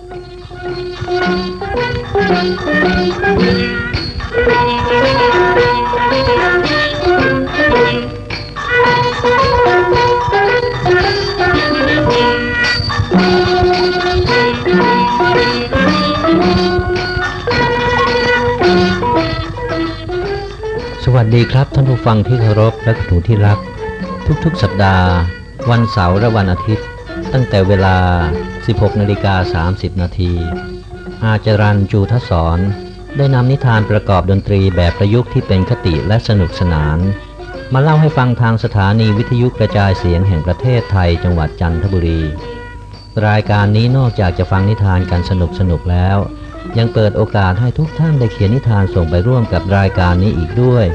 สวัสดีครับท่านผู้ฟังที่เคารพและหนูที่รัก ทุกๆ สัปดาห์ วันเสาร์และวันอาทิตย์ ตั้งแต่เวลา 16นาฬิกา30 นาที อาจารันจูทศรได้นำนิทานประกอบดนตรีแบบประยุกต์ที่เป็นคติและสนุกสนาน มาเล่าให้ฟังทางสถานีวิทยุกระจายเสียงแห่งประเทศไทยจังหวัดจันทบุรี รายการนี้นอกจากจะฟังนิทานกันสนุกสนุกแล้ว ยังเปิดโอกาสให้ทุกท่านได้เขียนนิทานส่งไปร่วมกับรายการนี้อีกด้วย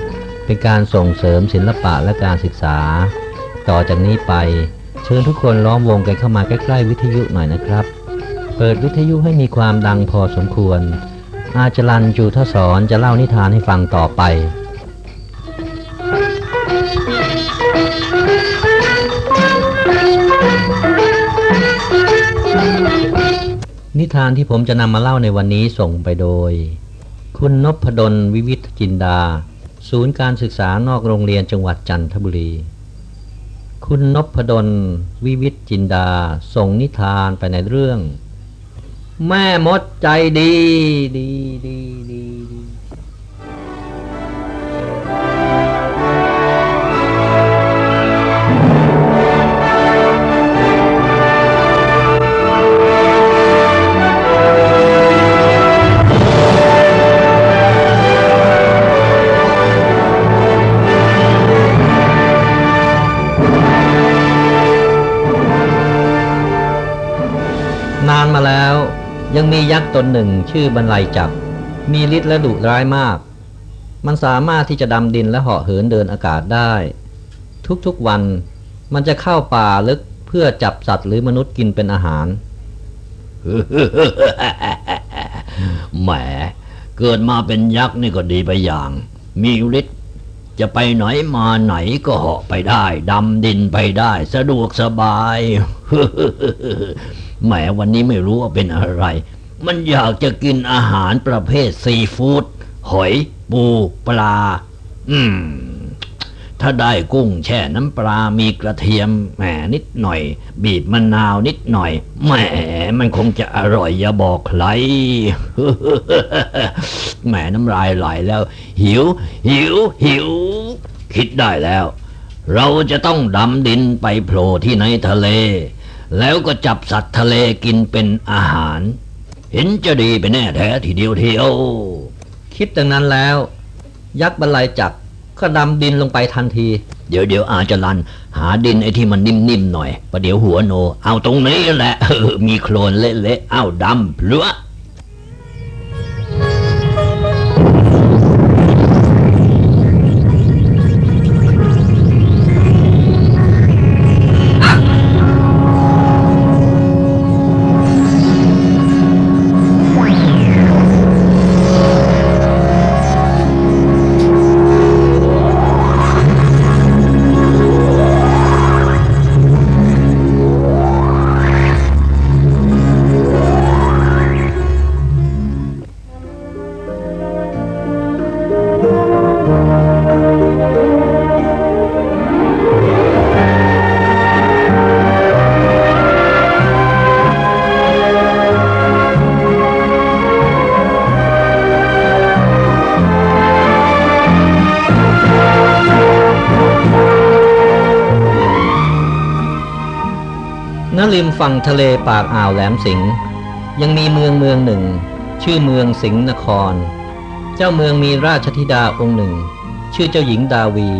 เป็นการส่งเสริมศิลปะและการศึกษา ต่อจากนี้ไป เชิญทุกคนล้อมวงกันเข้ามาใกล้ๆวิทยุหน่อยนะครับ เปิดวิทยุให้มีความดังพอสมควร อาจารย์จูทศรจะเล่านิทานให้ฟังต่อไปนิทานที่ผมจะนำมาเล่าในวันนี้ส่งไปโดย คุณนพดลวิวิทจินดา ศูนย์การศึกษานอกโรงเรียนจังหวัดจันทบุรี คุณนพดล วิวิทจินดา ส่งนิทานไปในเรื่อง แม่มดใจดี ดีดีดีดี นานมาแล้ว ยังมียักษ์ตนหนึ่งชื่อบรรลัยจักรมีฤทธิ์และดุร้ายมาก มันสามารถที่จะดำดินและเหาะเหินเดินอากาศได้ ทุกๆวันมันจะเข้าป่าลึกเพื่อจับสัตว์หรือมนุษย์กินเป็นอาหารแหมเกิดมาเป็นยักษ์นี่ก็ดีไปอย่าง มีฤทธิ์ จะไปไหนมาไหนก็เหาะไปได้ ดำดินไปได้ สะดวกสบายแหมวันนี้ไม่รู้ว่าเป็นอะไร มันอยากจะกินอาหารประเภทซีฟู้ดหอย ปู ปลา อืม ถ้าได้กุ้งแช่น้ำปลา มีกระเทียมแหมนิดหน่อย บีบมะนาวนิดหน่อยแหมมันคงจะอร่อยอย่าบอกใครแหมน้ำลายไหลแล้ว หิว หิว หิว คิดได้แล้ว เราจะต้องดำดินไปโผล่ที่ในทะเล แล้วก็จับสัตว์ทะเลกินเป็นอาหาร เห็นจะดีไปแน่แท้ทีเดียวเทียว คิดดังนั้นแล้ว ยักษ์บรรลัยจักร ก็ดำดินลงไปทันที เดี๋ยวเดี๋ยวอาจจะลัน หาดินไอ้ที่มันนิ่มๆหน่อยประเดี๋ยวหัวโน เอาตรงนี้แหละมีโคลนเละๆเอาดำเพลือ ริมฝั่งทะเลปากอ่าวแหลมสิงห์ยังมีเมืองเมืองหนึ่ง ชื่อเมืองสิงห์นคร เจ้าเมืองมีราชธิดาองค์หนึ่ง ชื่อเจ้าหญิงดาวี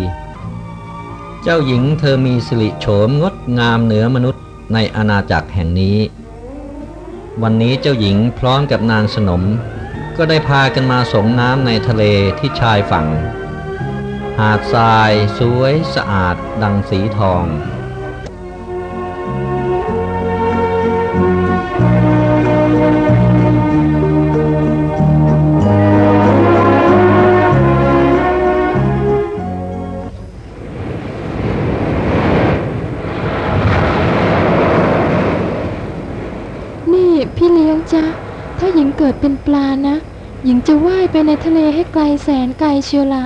เจ้าหญิงเธอมีสิริโฉมงดงามเหนือมนุษย์ในอาณาจักรแห่งนี้ วันนี้เจ้าหญิงพร้อมกับนางสนม ก็ได้พากันมาสงน้ำในทะเลที่ชายฝั่ง หาดทรายสวยสะอาดดังสีทอง จ๊ะ ถ้าหญิงเกิดเป็นปลานะ หญิงจะว่ายไปในทะเลให้ไกลแสนไกลเชียวละ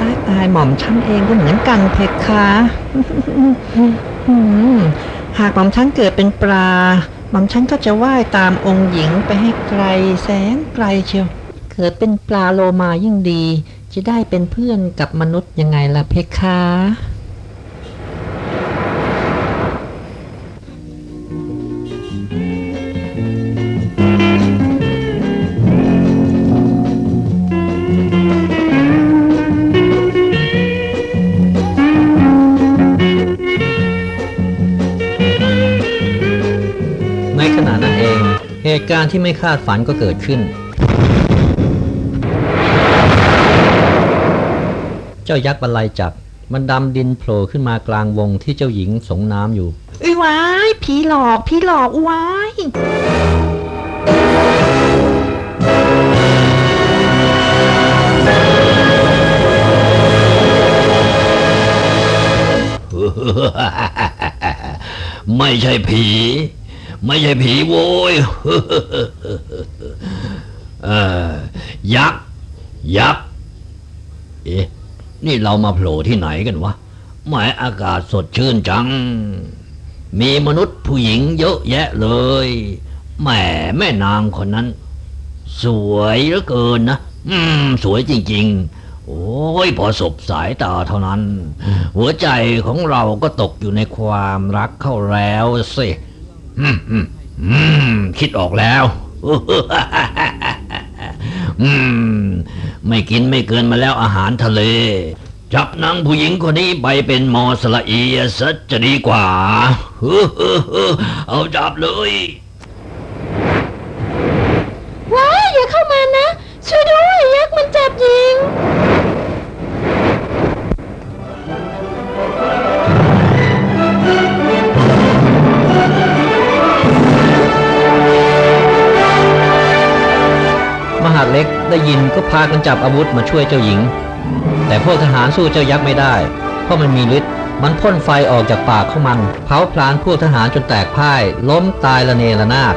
ตายตายหม่อมฉันเองก็เหมือนกันเพคะอืมหากหม่อมฉันเกิดเป็นปลา หม่อมฉันก็จะว่ายตามองค์หญิงไปให้ไกลแสนไกลเชียว เกิดเป็นปลาโลมายิ่งดี จะได้เป็นเพื่อนกับมนุษย์ยังไงล่ะเพคะในขณะนั้นเอง เหตุการณ์ที่ไม่คาดฝันก็เกิดขึ้น จ้ายักษ์บรรลัยจับมันดำดินโผล่ขึ้นมากลางวงที่เจ้าหญิงสงน้ำอยู่อุ้ยว้ายผีหลอกผีหลอกว้ายไม่ใช่ผี ไม่ใช่ผีโว้ยเออยักษ์ยักษ์เอ๊ะ นี่เรามาโผล่ที่ไหนกันวะหมายอากาศสดชื่นจัง มีมนุษย์ผู้หญิงเยอะแยะเลยแหมแม่นางคนนั้น สวยเหลือเกินนะ อืม สวยจริง ๆ โอ้ยพอสบสายตาเท่านั้น หัวใจของเราก็ตกอยู่ในความรักเข้าแล้วสิอืมอืมอืมคิดออกแล้ว อืม ไม่กินไม่เกินมาแล้วอาหารทะเล จับนางผู้หญิงคนนี้ไปเป็นมอสละเอียซะจะดีกว่าเอาจับเลยว้ายอย่าเข้ามานะ ช่วยด้วยยักษ์มันจับหญิง มหาเล็กได้ยินก็พากันจับอาวุธมาช่วยเจ้าหญิง แต่พวกทหารสู้เจ้ายักษ์ไม่ได้ เพราะมันมีฤทธิ์มันพ่นไฟออกจากปากของมัน เผาพลานพวกทหารจนแตกพ่าย ล้มตายละเนระนาด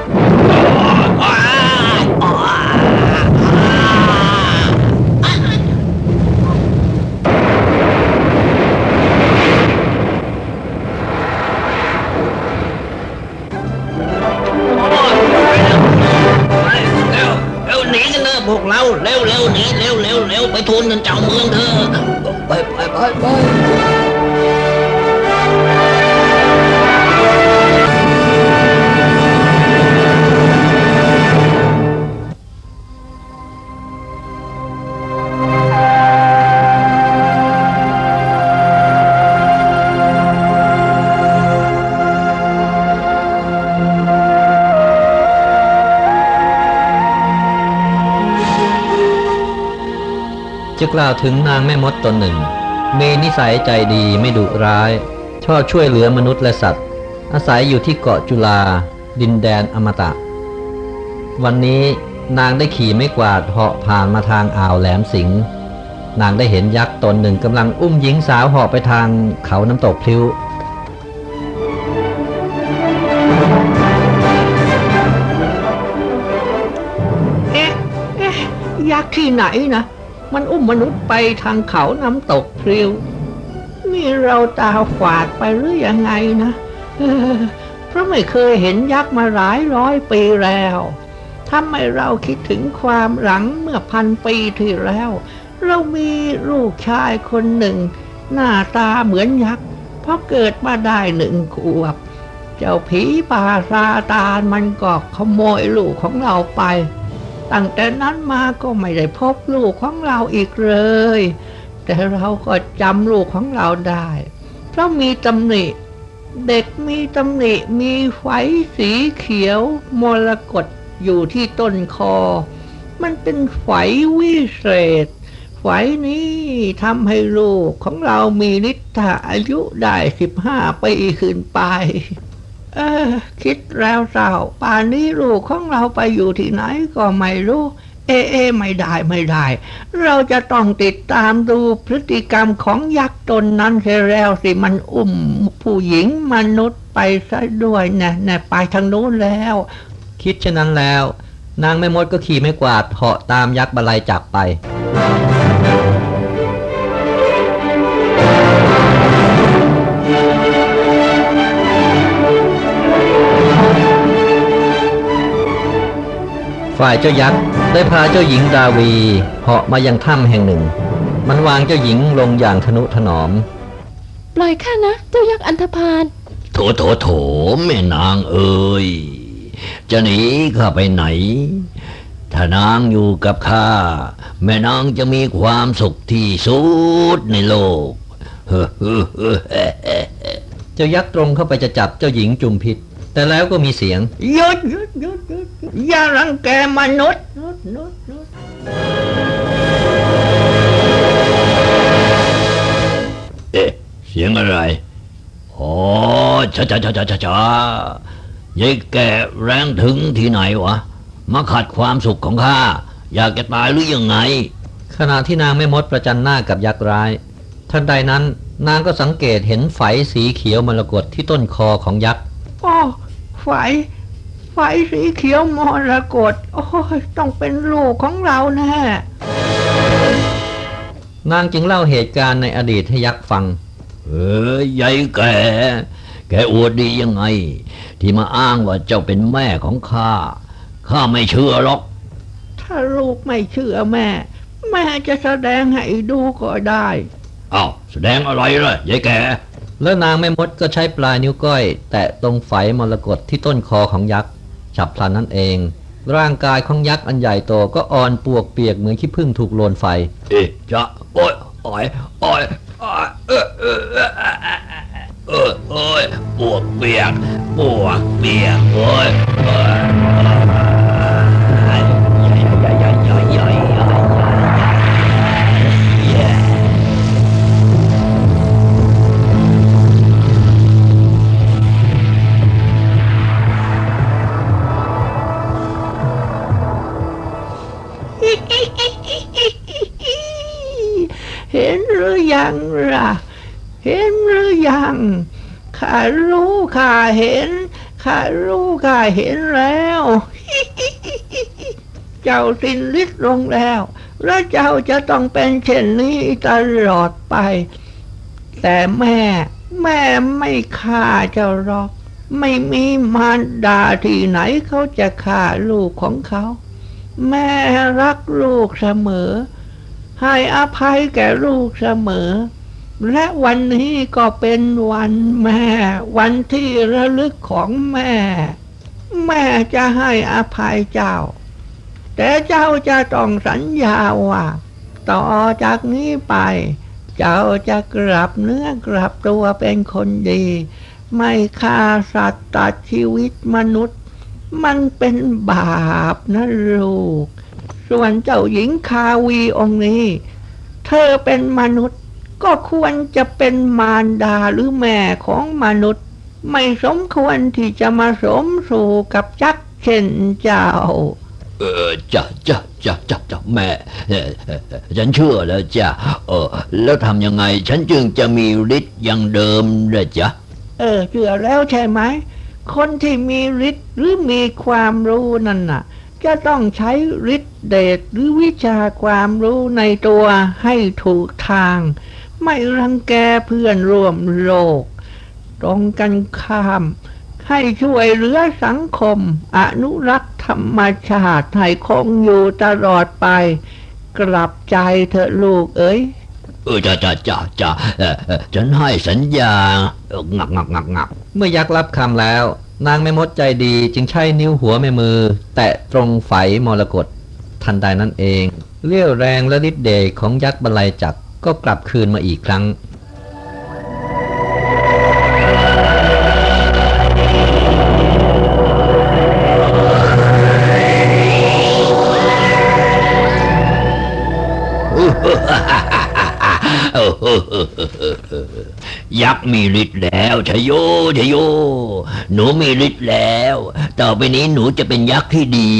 พวกเราเร็วเร็วหนีเร็วเร็วเร็วไปทูลกันเจ้าเมืองเถอะไปไปไปไป จะกล่าวถึงนางแม่มดตนหนึ่ง มีนิสัยใจดีไม่ดุร้าย ชอบช่วยเหลือมนุษย์และสัตว์ อาศัยอยู่ที่เกาะจุฬาดินแดนอมตะ วันนี้นางได้ขี่ไม่กวาดเหาะผ่านมาทางอ่าวแหลมสิงห์นางได้เห็นยักษ์ตนหนึ่งกำลังอุ้มหญิงสาวเหาะไปทางเขาน้ำตกพลิ้วเอ๊ะเอ๊ะยักษ์ที่ไหนนะ มันอุ้มมนุษย์ไปทางเขาน้ำตกพริวนี่เราตาฝาดไปหรือยังไงนะเพราะไม่เคยเห็นยักษ์มาหลายร้อยปีแล้วทำให้เราคิดถึงความหลังเมื่อพันปีที่แล้ว เรามีลูกชายคนหนึ่ง หน้าตาเหมือนยักษ์เพราะเกิดมาได้หนึ่งขวบ เจ้าผีป่าซาตานมันก็ขโมยลูกของเราไป ตั้งแต่นั้นมาก็ไม่ได้พบลูกของเราอีกเลย แต่เราก็จำลูกของเราได้ เพราะมีตำหนิ เด็กมีตำหนิมีไฝสีเขียวมรกตอยู่ที่ต้นคอ มันเป็นไฝวิเศษไฝนี้ทำให้ลูกของเรามีนิทธาอายุได้สิบห้าปีขึ้นไป เออ คิดแล้วเราป่านนี้ลูกของเราไปอยู่ที่ไหนก็ไม่รู้ เอเอไม่ได้ไม่ได้ เราจะต้องติดตามดูพฤติกรรมของยักษ์ตนนั้นเสียแล้วสิมันอุ้มผู้หญิงมนุษย์ไปซะด้วยนะนะไปทางโน้นแล้ว คิดเช่นนั้นแล้ว นางแม่มดก็ขี่ไม้กวาดเหาะตามยักษ์บาลัยจักไป ฝ่ายเจ้ายักษ์ได้พาเจ้าหญิงดาวีเหาะมายังถ้ำแห่งหนึ่ง มันวางเจ้าหญิงลงอย่างทนุถนอม ปล่อยข้านะ เจ้ายักษ์อันธพาลโถโถโถแม่นางเอ๋ยจะหนีข้าไปไหน ถ้านางอยู่กับข้า แม่นางจะมีความสุขที่สุดในโลกเฮ้อเฮ้อเฮ้อเฮ้อเฮ้อเจ้ายักษ์ตรงเข้าไปจะจับเจ้าหญิงจุมพิษ แต่แล้วก็มีเสียงหยุดหยุดหยุดหยุดหยุดอย่ารังแกมนุษย์นุษย์นุษย์นุษย์เอ๊ะเสียงอะไรอ๋อช้าช้าช้าช้าช้าช้ายายแกแรงถึงที่ไหนวะ มาขัดความสุขของข้า อยากจะตายหรือยังไง ขณะที่นางแม่มดประจันหน้ากับยักษ์ร้ายทันใดนั้นนางก็สังเกตเห็นไฝสีเขียวมรกตที่ต้นคอของยักษ์โอ้ ไฟไฟสีเขียวมรกตโอ้ยต้องเป็นลูกของเราแน่นางจึงเล่าเหตุการณ์ในอดีตให้ยักษ์ฟัง เอ้ยยายแก แกอวดดียังไง ที่มาอ้างว่าเจ้าเป็นแม่ของข้า ข้าไม่เชื่อหรอก ถ้าลูกไม่เชื่อแม่ แม่จะแสดงให้ดูก็ได้ อ้าว แสดงอะไรล่ะยายแก แล้วนางแม่มดก็ใช้ปลายนิ้วก้อย แตะตรงไฝมรกตที่ต้นคอของยักษ์ฉับพลันนั่นเอง ร่างกายของยักษ์อันใหญ่โตก็อ่อนปวกเปียกเหมือนขี้ผึ้งถูกโลนไฟเอ๊ะจะโอ้ยอ้ยอ้ยอ้ยเออเออเออเออปวกเปียกปวกเปียกโอ้ย ยังล่ะ เห็นหรือยังข้ารู้ข้าเห็นข้ารู้ข้าเห็นแล้ว เจ้าสิ้นฤทธิ์ลงแล้ว และเจ้าจะต้องเป็นเช่นนี้ตลอดไป แต่แม่ แม่ไม่ฆ่าเจ้าหรอก ไม่มีมารดาที่ไหนเขาจะฆ่าลูกของเขา แม่รักลูกเสมอ ให้อภัยแก่ลูกเสมอ และวันนี้ก็เป็นวันแม่ วันที่ระลึกของแม่ แม่จะให้อภัยเจ้า แต่เจ้าจะต้องสัญญาว่าต่อจากนี้ไป เจ้าจะกลับเนื้อกลับตัวเป็นคนดี ไม่ฆ่าสัตว์ตัดชีวิตมนุษย์ มันเป็นบาปนะลูก ส่วนเจ้าหญิงคาวีองค์นี้ เธอเป็นมนุษย์ก็ควรจะเป็นมารดาหรือแม่ของมนุษย์ ไม่สมควรที่จะมาสมสู่กับจักรเช่นเจ้า เออจ้ะจ้ะจ้ะจ้ะจ้ะแม่เอ่อเอ่อฉันเชื่อแล้วจ้ะเออ แล้วทำยังไง ฉันจึงจะมีฤทธิ์อย่างเดิมเลยจ้ะเออเชื่อแล้วใช่ไหมคนที่มีฤทธิ์หรือมีความรู้นั่นน่ะ จะต้องใช้ฤทธิ์เดชหรือวิชาความรู้ในตัวให้ถูกทาง ไม่รังแกเพื่อนร่วมโลก ตรงกันข้าม ให้ช่วยเหลือสังคม อนุรักษ์ธรรมชาติให้คงอยู่ตลอดไป กลับใจเถอะลูกเอ้ยเออจ้ะจ้ะจ้ะจ้ะเออเออฉันให้สัญญาเอองักงักงักงักเมื่อยักษ์รับคำแล้ว นางแม่มดใจดีจึงใช้นิ้วหัวแม่มือ แตะตรงไฝมรกตทันใดนั่นเอง เรี่ยวแรงและฤทธิ์เดชของยักษ์บรรลัยจักรก็กลับคืนมาอีกครั้ง ยักษ์มีฤทธิ์แล้วชโยชโย หนูมีฤทธิ์แล้ว ต่อไปนี้หนูจะเป็นยักษ์ที่ดี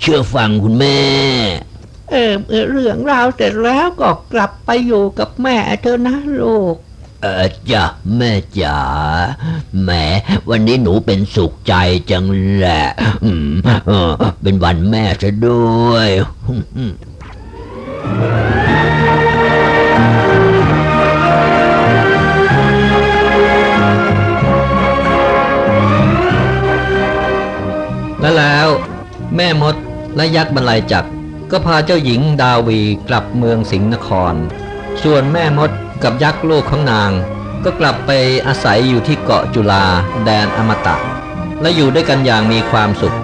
เชื่อฟังคุณแม่เออเออเรื่องราวเสร็จแล้วก็กลับไปอยู่กับแม่เธอนะลูกเออจ้ะแม่จ๋าแหมวันนี้หนูเป็นสุขใจจังแหละอืมเออเป็นวันแม่ซะด้วย แม่มดและยักษ์บรรลัยจักรก็พาเจ้าหญิงดาวีกลับเมืองสิงห์นคร ส่วนแม่มดกับยักษ์ลูกของนาง ก็กลับไปอาศัยอยู่ที่เกาะจุฬาแดนอมตะ และอยู่ด้วยกันอย่างมีความสุข